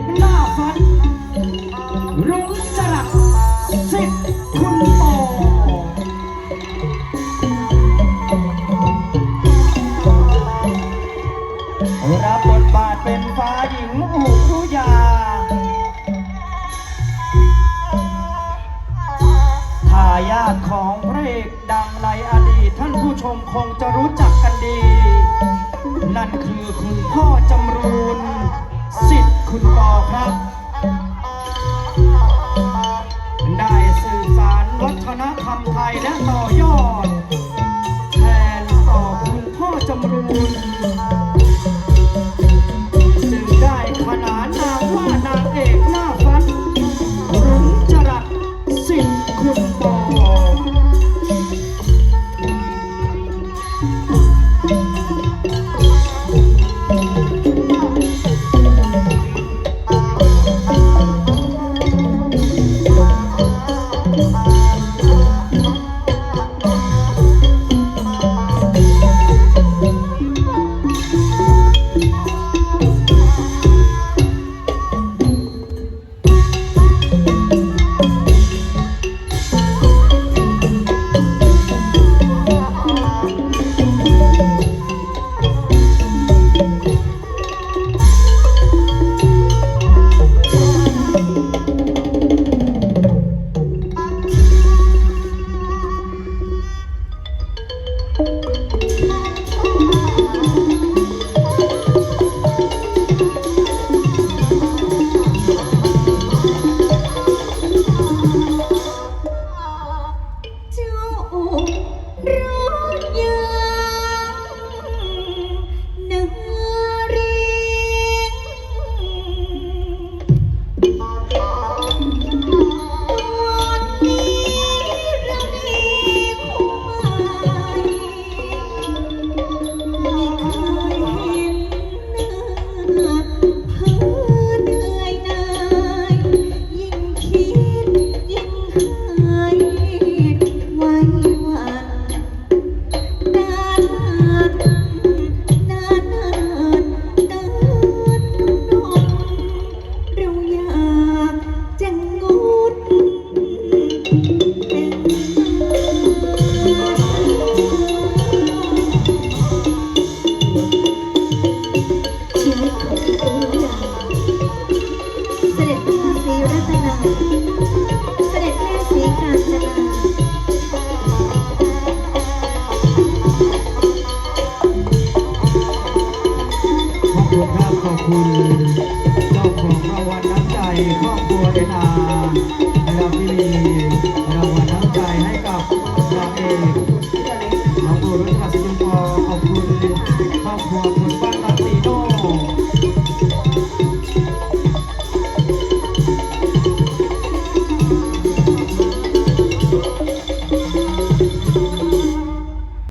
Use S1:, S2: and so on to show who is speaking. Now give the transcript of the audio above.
S1: กหน้าฟันรุ้งจรัสสิทธิ์คุณโตรับบทบาทเป็นฟ้าหญิงอุรุยา ทายาทของพระเอกดังในอดีตท่านผู้ชมคงจะรู้จักกันดี นั่นคือคุณพ่อจำรูนสิทธิ์ คุณปอครับ ได้สื่อสารวัฒนธรรมไทยและต่อยอด แทนต่อคุณพ่อจำรูนจึงได้ขนานนามว่านางเอกหน้าฟันรุ้งจรัสสิทธิ์คุณปอ
S2: ห รัตนา เสด็ข
S1: อบคุณครับขอบคุณเจ้าของรางวัลน้ำใจครอบครัวเดนนะครับที่มีรางวัลน้ำใจให้กับนางเอ